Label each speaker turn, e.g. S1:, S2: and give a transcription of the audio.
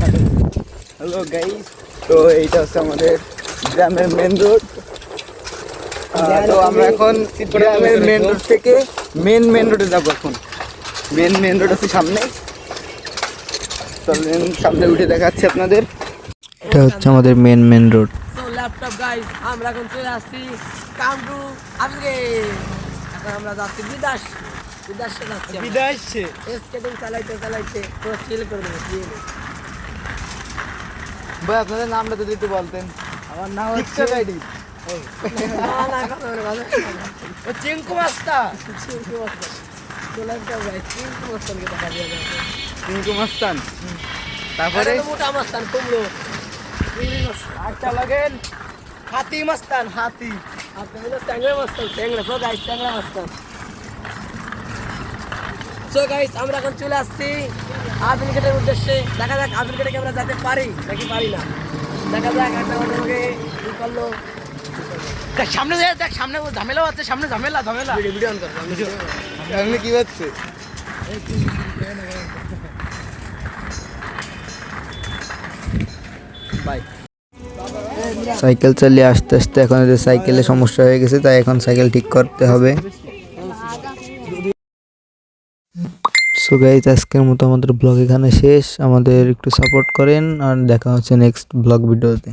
S1: Hello guys তো এইটা হচ্ছে আমাদের গ্রামের মেন রোড তো আমরা এখন গ্রামের মেন রোড থেকে মেন মেন রোডে যাব এখন। মেন মেন রোড আছে সামনে। চলেন সামনে উঠে দেখাচ্ছি আপনাদের।
S2: এটা হচ্ছে আমাদের মেন মেন রোড
S3: তো ল্যাপটপ গাইস আমরা এখন চলে আসছি। কাম টু আজকে। এখন আমরা যাচ্ছি বিদাস। বিদাসে যাচ্ছি
S1: বিদায়
S3: স্কেটিং চালাইতে চালাইতে পুরো চিল করে দেবো চিল
S1: ভাই আপনাদের নামটা যদি একটু বলতেন। আমার নাম
S3: ভালো।
S1: ও চিঙ্কু মাস্তা
S3: চিঙ্কু মাস্টার। তো ল্যাপটপ গাইস চিঙ্কু মাস্টারকে দেখা দিয়ে
S1: চিঙ্কু মাস্তান
S3: তারপরে? মোটা মাস্তান কুমড়ো।
S1: আচ্ছা লাগেন। হাতি মাস্তান হাতি।
S3: আপনি হলো ট্যাংরা মাস্তান ট্যাংরা সো গাইস ট্যাংরা মাস্তান সো গাইস আমরা এখন চলে আসছি আধুনিকের উদ্দেশ্যে। দেখা যাক আধুনিকেটে আমরা যেতে পারি নাকি পারি না। দেখা যাক একটা আমাদেরকে কি করল।
S1: সামনে দেখ দেখ সামনে ও ঝামেলাও আছে সামনে ঝামেলা ঝামেলা।
S3: ভিডিও ভিডিও অন করো
S1: সামনে কি হচ্ছে? বাই
S2: সাইকেল চালিয়ে আস্তে আস্তে এখন সাইকেলে সমস্যা হয়ে গেছে তাই এখন সাইকেল ঠিক করতে হবে। সো গাইজ আজকের মতো আমাদের ব্লগ এখানে শেষ। আমাদের একটু সাপোর্ট করেন আর দেখা হচ্ছে নেক্সট ব্লগ ভিডিওতে